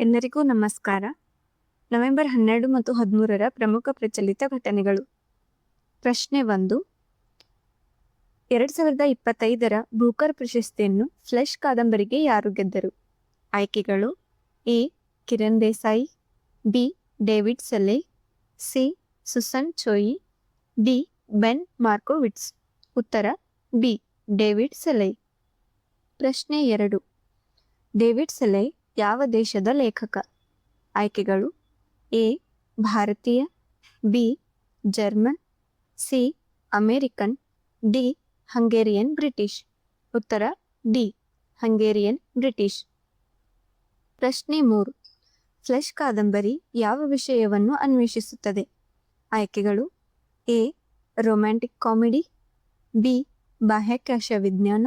ಎಲ್ಲರಿಗೂ ನಮಸ್ಕಾರ. ನವೆಂಬರ್ ಹನ್ನೆರಡು ಮತ್ತು ಹದಿಮೂರರ ಪ್ರಮುಖ ಪ್ರಚಲಿತ ಘಟನೆಗಳು. ಪ್ರಶ್ನೆ ಒಂದು. ಎರಡ್ ಸಾವಿರದ ಇಪ್ಪತ್ತೈದರ ಬೂಕರ್ ಪ್ರಶಸ್ತಿಯನ್ನು ಫ್ಲೆಶ್ ಕಾದಂಬರಿಗೆ ಯಾರು ಗೆದ್ದರು? ಆಯ್ಕೆಗಳು A. Kiran Desai, B. David Szalay C. Susan Choi, D. Ben Markovits. ಉತ್ತರ ಬಿ. ಡೇವಿಡ್ ಸೆಲೈ ಪ್ರಶ್ನೆ ಎರಡು. ಡೇವಿಡ್ ಸೆಲೈ ಯಾವ ದೇಶದ ಲೇಖಕ? ಆಯ್ಕೆಗಳು ಎ, ಭಾರತೀಯ, B, German, C, American, D, Hungarian British. ಉತ್ತರ, ಡಿ, ಹಂಗೇರಿಯನ್ ಬ್ರಿಟಿಷ್. ಪ್ರಶ್ನೆ ಮೂರು. ಫ್ಲೆಶ್ ಕಾದಂಬರಿ ಯಾವ ವಿಷಯವನ್ನು ಅನ್ವೇಷಿಸುತ್ತದೆ? ಆಯ್ಕೆಗಳು ಎ, ರೊಮ್ಯಾಂಟಿಕ್ ಕಾಮಿಡಿ, ಬಿ, ಬಾಹ್ಯಾಕಾಶ ವಿಜ್ಞಾನ,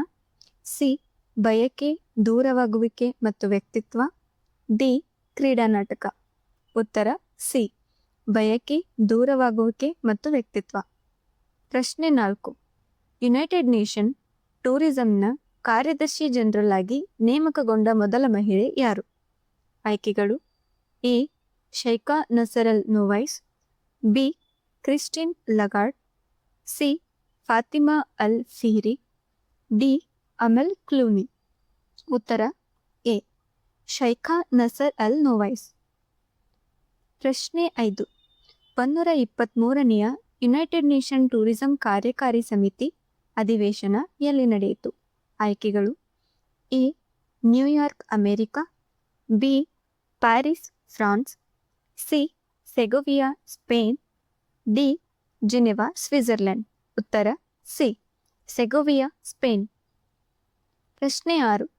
ಸಿ, ಬಯಕೆ ದೂರವಾಗುವಿಕೆ ಮತ್ತು ವ್ಯಕ್ತಿತ್ವ. ಡಿ. ಕ್ರೀಡಾ ನಾಟಕ. ಉತ್ತರ ಸಿ. ಬಯಕೆ, ದೂರವಾಗುವಿಕೆ ಮತ್ತು ವ್ಯಕ್ತಿತ್ವ. ಪ್ರಶ್ನೆ ನಾಲ್ಕು. ಯುನೈಟೆಡ್ ನೇಷನ್ ಟೂರಿಸಂನ ಕಾರ್ಯದರ್ಶಿ ಜನರಲ್ ಆಗಿ ನೇಮಕಗೊಂಡ ಮೊದಲ ಮಹಿಳೆ ಯಾರು? ಆಯ್ಕೆಗಳು. A. Sheikha Nasser Al Nowais. B. Christine Lagarde. C. Fatima Al Fihri. D. Amal Clooney. ಉತ್ತರ, A. Sheikha Nasser Al Nowais. ಪ್ರಶ್ನೆ ಐದು. ಒಂದೂರ ಇಪ್ಪತ್ತ್ಮೂರನೆಯ ಯುನೈಟೆಡ್ ನೇಷನ್ ಟೂರಿಸಂ ಕಾರ್ಯಕಾರಿ ಸಮಿತಿ ಅಧಿವೇಶನ ಎಲ್ಲಿ ನಡೆಯಿತು? ಆಯ್ಕೆಗಳು, A. New York America, B. Paris, France, C. Segovia, Spain, D. Geneva, Switzerland. ಉತ್ತರ, ಸಿ. Segovia, Spain. ಪ್ರಶ್ನೆ ಆರು.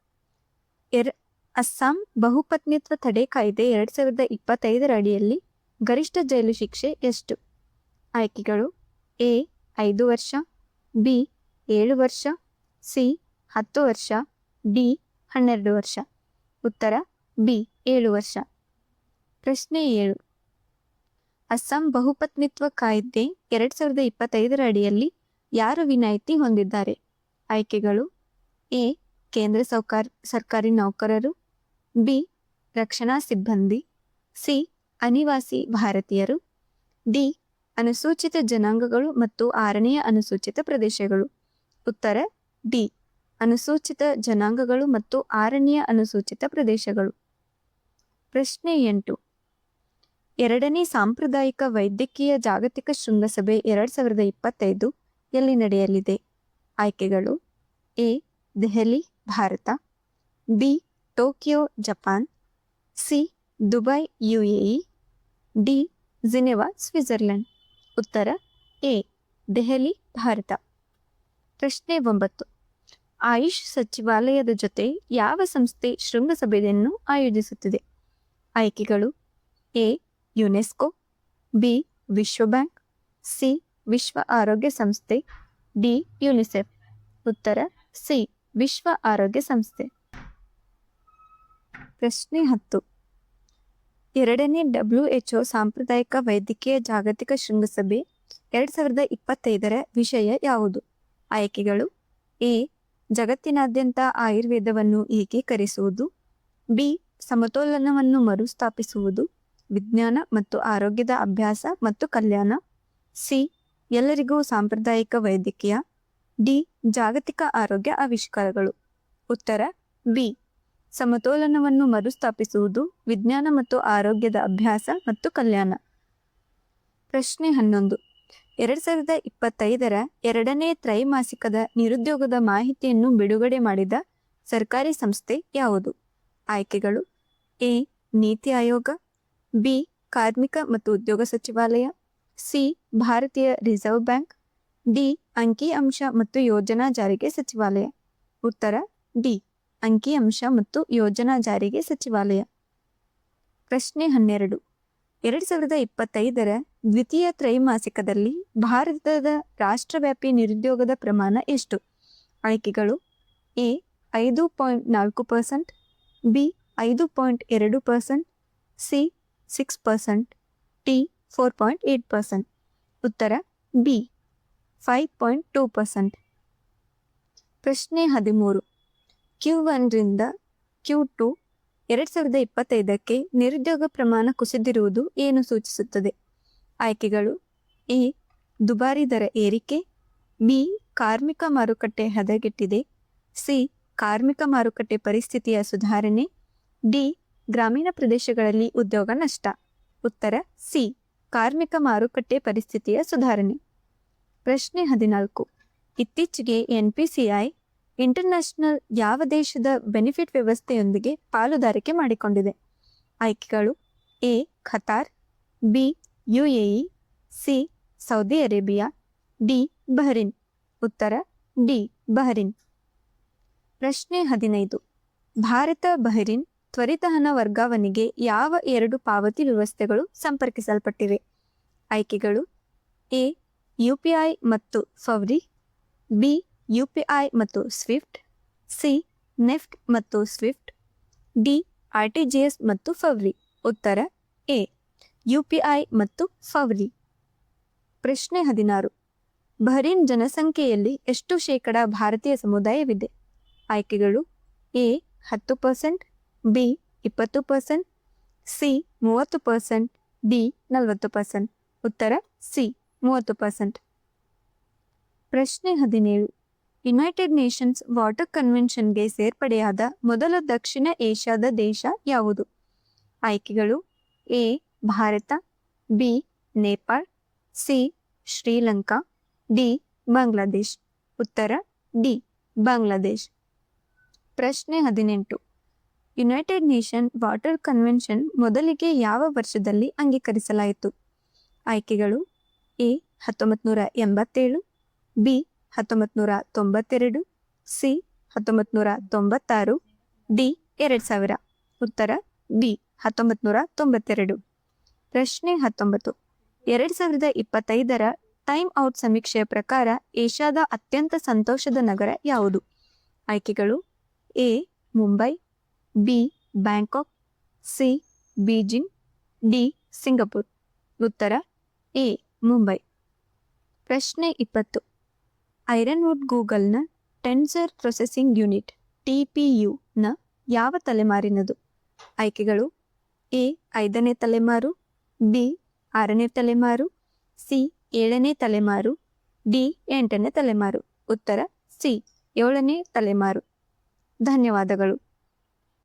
ಎರ್, ಅಸ್ಸಾಂ ಬಹುಪತ್ನಿತ್ವ ತಡೆ ಕಾಯ್ದೆ ಎರಡು ಸಾವಿರದ ಇಪ್ಪತ್ತೈದರ ಅಡಿಯಲ್ಲಿ ಗರಿಷ್ಠ ಜೈಲು ಶಿಕ್ಷೆ ಎಷ್ಟು? ಆಯ್ಕೆಗಳು ಎ, ಐದು ವರ್ಷ, ಬಿ, ಏಳು ವರ್ಷ, ಸಿ, ಹತ್ತು ವರ್ಷ, ಡಿ, ಹನ್ನೆರಡು ವರ್ಷ. ಉತ್ತರ, ಬಿ, ಏಳು ವರ್ಷ. ಪ್ರಶ್ನೆ ಏಳು. ಅಸ್ಸಾಂ ಬಹುಪತ್ನಿತ್ವ ಕಾಯ್ದೆ ಎರಡು ಸಾವಿರದ ಇಪ್ಪತ್ತೈದರ ಅಡಿಯಲ್ಲಿ ಯಾರು ವಿನಾಯಿತಿ ಹೊಂದಿದ್ದಾರೆ? ಆಯ್ಕೆಗಳು ಎ ಕೇಂದ್ರ ಸೌಕಾರ, ಸರ್ಕಾರಿ ನೌಕರರು, ಬಿ, ರಕ್ಷಣಾ ಸಿಬ್ಬಂದಿ, ಸಿ, ಅನಿವಾಸಿ ಭಾರತೀಯರು, ಡಿ, ಅನುಸೂಚಿತ ಜನಾಂಗಗಳು ಮತ್ತು ಆರನೆಯ ಅನುಸೂಚಿತ ಪ್ರದೇಶಗಳು. ಉತ್ತರ, ಡಿ, ಅನುಸೂಚಿತ ಜನಾಂಗಗಳು ಮತ್ತು ಆರನೆಯ ಅನುಸೂಚಿತ ಪ್ರದೇಶಗಳು. ಪ್ರಶ್ನೆ ಎಂಟು. ಎರಡನೇ ಸಾಂಪ್ರದಾಯಿಕ ವೈದ್ಯಕೀಯ ಜಾಗತಿಕ ಶೃಂಗಸಭೆ ಎರಡು ಸಾವಿರದ ಇಪ್ಪತ್ತೈದು ಎಲ್ಲಿ ನಡೆಯಲಿದೆ? ಆಯ್ಕೆಗಳು, A, Delhi Bharat. B, Tokyo, Japan. C, Dubai, UAE. D, Geneva, Switzerland. ಉತ್ತರ, ಎ, ದೆಹಲಿ, ಭಾರತ. ಪ್ರಶ್ನೆ ಒಂಬತ್ತು. ಆಯುಷ್ ಸಚಿವಾಲಯದ ಜೊತೆ ಯಾವ ಸಂಸ್ಥೆ ಶೃಂಗಸಭೆಯನ್ನು ಆಯೋಜಿಸುತ್ತಿದೆ? ಆಯ್ಕೆಗಳು, ಎ, ಯುನೆಸ್ಕೋ. ಬಿ ವಿಶ್ವ ಬ್ಯಾಂಕ್ ಸಿ, ವಿಶ್ವ ಆರೋಗ್ಯ ಸಂಸ್ಥೆ. D, UNICEF. ಉತ್ತರ, ಸಿ ವಿಶ್ವ ಆರೋಗ್ಯ ಸಂಸ್ಥೆ. ಪ್ರಶ್ನೆ ಹತ್ತು. ಎರಡನೇ ಡಬ್ಲ್ಯೂ ಒ ಸಾಂಪ್ರದಾಯಿಕ ವೈದ್ಯಕೀಯ ಜಾಗತಿಕ ಶೃಂಗಸಭೆ ಎರಡು ಸಾವಿರದ ಇಪ್ಪತ್ತೈದರ ವಿಷಯ ಯಾವುದು? ಆಯ್ಕೆಗಳು ಎ. ಜಗತ್ತಿನಾದ್ಯಂತ ಆಯುರ್ವೇದವನ್ನು ಏಕೀಕರಿಸುವುದು ಬಿ. ಸಮತೋಲನವನ್ನು ಮರುಸ್ಥಾಪಿಸುವುದು, ವಿಜ್ಞಾನ ಮತ್ತು ಆರೋಗ್ಯದ ಅಭ್ಯಾಸ ಮತ್ತು ಕಲ್ಯಾಣ. ಸಿ. ಎಲ್ಲರಿಗೂ ಸಾಂಪ್ರದಾಯಿಕ ವೈದ್ಯಕೀಯ ಡಿ. ಜಾಗತಿಕ ಆರೋಗ್ಯ ಆವಿಷ್ಕಾರಗಳು. ಉತ್ತರ, ಬಿ. ಸಮತೋಲನವನ್ನು ಮರುಸ್ಥಾಪಿಸುವುದು, ವಿಜ್ಞಾನ ಮತ್ತು ಆರೋಗ್ಯದ ಅಭ್ಯಾಸ ಮತ್ತು ಕಲ್ಯಾಣ. ಪ್ರಶ್ನೆ ಹನ್ನೊಂದು. ಎರಡು ಸಾವಿರದ ಇಪ್ಪತ್ತೈದರ ಎರಡನೇ ತ್ರೈಮಾಸಿಕದ ನಿರುದ್ಯೋಗದ ಮಾಹಿತಿಯನ್ನು ಬಿಡುಗಡೆ ಮಾಡಿದ ಸರ್ಕಾರಿ ಸಂಸ್ಥೆ ಯಾವುದು? ಆಯ್ಕೆಗಳು, ಎ. ನೀತಿ ಆಯೋಗ, ಬಿ. ಕಾರ್ಮಿಕ ಮತ್ತು ಉದ್ಯೋಗ ಸಚಿವಾಲಯ, ಸಿ. ಭಾರತೀಯ ರಿಸರ್ವ್ ಬ್ಯಾಂಕ್ ಡಿ. ಅಂಕಿ ಅಂಶ ಮತ್ತು ಯೋಜನಾ ಜಾರಿಗೆ ಸಚಿವಾಲಯ. ಉತ್ತರ, ಡಿ. ಅಂಕಿ ಅಂಶ ಮತ್ತು ಯೋಜನಾ ಜಾರಿಗೆ ಸಚಿವಾಲಯ. ಪ್ರಶ್ನೆ ಹನ್ನೆರಡು. ಎರಡು ಸಾವಿರದ ಇಪ್ಪತ್ತೈದರ ದ್ವಿತೀಯ ತ್ರೈಮಾಸಿಕದಲ್ಲಿ ಭಾರತದ ರಾಷ್ಟ್ರವ್ಯಾಪಿ ನಿರುದ್ಯೋಗದ ಪ್ರಮಾಣ ಎಷ್ಟು? ಆಯ್ಕೆಗಳು, ಎ. ಐದು ಪಾಯಿಂಟ್ ನಾಲ್ಕು ಪರ್ಸೆಂಟ್, ಬಿ. ಐದು ಪಾಯಿಂಟ್ ಎರಡು percent, C. Six percent D four point eight percent. ಉತ್ತರ, B. Five point two percent ಪ್ರಶ್ನೆ ಹದಿಮೂರು. ಕ್ಯೂ ಒನ್ರಿಂದ ಕ್ಯೂ ಟು ಎರಡು ಸಾವಿರದ ಇಪ್ಪತ್ತೈದಕ್ಕೆ ನಿರುದ್ಯೋಗ ಪ್ರಮಾಣ ಕುಸಿದಿರುವುದು ಏನು ಸೂಚಿಸುತ್ತದೆ? ಆಯ್ಕೆಗಳು ಎ. ದುಬಾರಿ ದರ ಏರಿಕೆ, ಬಿ. ಕಾರ್ಮಿಕ ಮಾರುಕಟ್ಟೆ ಹದಗೆಟ್ಟಿದೆ, ಸಿ. ಕಾರ್ಮಿಕ ಮಾರುಕಟ್ಟೆ ಪರಿಸ್ಥಿತಿಯ ಸುಧಾರಣೆ, ಡಿ. ಗ್ರಾಮೀಣ ಪ್ರದೇಶಗಳಲ್ಲಿ ಉದ್ಯೋಗ ನಷ್ಟ. ಉತ್ತರ, ಸಿ. ಕಾರ್ಮಿಕ ಮಾರುಕಟ್ಟೆ ಪರಿಸ್ಥಿತಿಯ ಸುಧಾರಣೆ. ಪ್ರಶ್ನೆ ಹದಿನಾಲ್ಕು. ಇತ್ತೀಚೆಗೆ ಎನ್ಪಿಸಿಐ ಇಂಟರ್ನ್ಯಾಷನಲ್ ಯಾವ ದೇಶದ ಬೆನಿಫಿಟ್ ವ್ಯವಸ್ಥೆಯೊಂದಿಗೆ ಪಾಲುದಾರಿಕೆ ಮಾಡಿಕೊಂಡಿದೆ? ಆಯ್ಕೆಗಳು A, Qatar, B, UAE, C, Saudi Arabia, D, Bahrain. ಉತ್ತರ, ಡಿ, ಬಹರಿನ್. ಪ್ರಶ್ನೆ ಹದಿನೈದು. ಭಾರತ ಬಹರಿನ್ ತ್ವರಿತ ಹಣ ವರ್ಗಾವಣೆಗೆ ಯಾವ ಎರಡು ಪಾವತಿ ವ್ಯವಸ್ಥೆಗಳು ಸಂಪರ್ಕಿಸಲ್ಪಟ್ಟಿವೆ? ಆಯ್ಕೆಗಳು ಎ ಯುಪಿಐ ಮತ್ತು ಫವ್ರಿ ಬಿ, ಯುಪಿಐ ಮತ್ತು ಸ್ವಿಫ್ಟ್, ಸಿ, ನೆಫ್ಟ್ ಮತ್ತು ಸ್ವಿಫ್ಟ್, ಡಿ ಆರ್ಟಿಜಿಎಸ್ ಮತ್ತು ಫವ್ರಿ ಉತ್ತರ, ಎ, ಯುಪಿಐ ಮತ್ತು ಫವ್ರಿ ಪ್ರಶ್ನೆ ಹದಿನಾರು. ಬಹರೀನ್ ಜನಸಂಖ್ಯೆಯಲ್ಲಿ ಎಷ್ಟು ಶೇಕಡ ಭಾರತೀಯ ಸಮುದಾಯವಿದೆ? ಆಯ್ಕೆಗಳು, ಎ, ಹತ್ತು ಪರ್ಸೆಂಟ್, ಬಿ, ಇಪ್ಪತ್ತು ಪರ್ಸೆಂಟ್, ಸಿ, ಮೂವತ್ತು ಪರ್ಸೆಂಟ್, ಡಿ, ನಲವತ್ತು ಪರ್ಸೆಂಟ್. ಉತ್ತರ, ಸಿ. ಮೂವತ್ತು ಪರ್ಸೆಂಟ್ ಪ್ರಶ್ನೆ ಹದಿನೇಳು. ಯುನೈಟೆಡ್ ನೇಷನ್ಸ್ ವಾಟರ್ ಕನ್ವೆನ್ಷನ್ಗೆ ಸೇರ್ಪಡೆಯಾದ ಮೊದಲ ದಕ್ಷಿಣ ಏಷ್ಯಾದ ದೇಶ ಯಾವುದು? ಆಯ್ಕೆಗಳು A, Bharat, B, Nepal, C, Sri Lanka, D, Bangladesh. ಉತ್ತರ, ಡಿ, ಬಾಂಗ್ಲಾದೇಶ್. ಪ್ರಶ್ನೆ ಹದಿನೆಂಟು. ಯುನೈಟೆಡ್ ನೇಷನ್ ವಾಟರ್ ಕನ್ವೆನ್ಷನ್ ಮೊದಲಿಗೆ ಯಾವ ವರ್ಷದಲ್ಲಿ ಅಂಗೀಕರಿಸಲಾಯಿತು? ಆಯ್ಕೆಗಳು ಎ ಹತ್ತೊಂಬತ್ತು ನೂರ ಎಂಬತ್ತೇಳು, ಬಿ ಹತ್ತೊಂಬತ್ತು ನೂರ ತೊಂಬತ್ತೆರಡು, ಸಿ ಹತ್ತೊಂಬತ್ತು ನೂರ ತೊಂಬತ್ತಾರು, ಡಿ ಎರಡು ಸಾವಿರ. ಉತ್ತರ, ಬಿ ಹತ್ತೊಂಬತ್ತು ನೂರ ತೊಂಬತ್ತೆರಡು. ಪ್ರಶ್ನೆ ಹತ್ತೊಂಬತ್ತು. ಎರಡು ಸಾವಿರದ ಇಪ್ಪತ್ತೈದರ ಟೈಮ್ ಔಟ್ ಸಮೀಕ್ಷೆಯ ಪ್ರಕಾರ ಏಷ್ಯಾದ ಅತ್ಯಂತ ಸಂತೋಷದ ನಗರ ಯಾವುದು? ಆಯ್ಕೆಗಳು, A Mumbai, B Bangkok, C Beijing, D Singapore. ಉತ್ತರ, ಎ ಮುಂಬೈ. ಪ್ರಶ್ನೆ ಇಪ್ಪತ್ತು. Ironwood ಗೂಗಲ್ನ tensor processing unit, T P ಯುನ ಯಾವ ತಲೆಮಾರಿನದು? ಆಯ್ಕೆಗಳು, ಎ, ಐದನೇ ತಲೆಮಾರು, ಬಿ, ಆರನೇ ತಲೆಮಾರು, ಸಿ, ಏಳನೇ ತಲೆಮಾರು, ಡಿ, ಎಂಟನೇ ತಲೆಮಾರು. ಉತ್ತರ, ಸಿ, ಏಳನೇ ತಲೆಮಾರು. ಧನ್ಯವಾದಗಳು.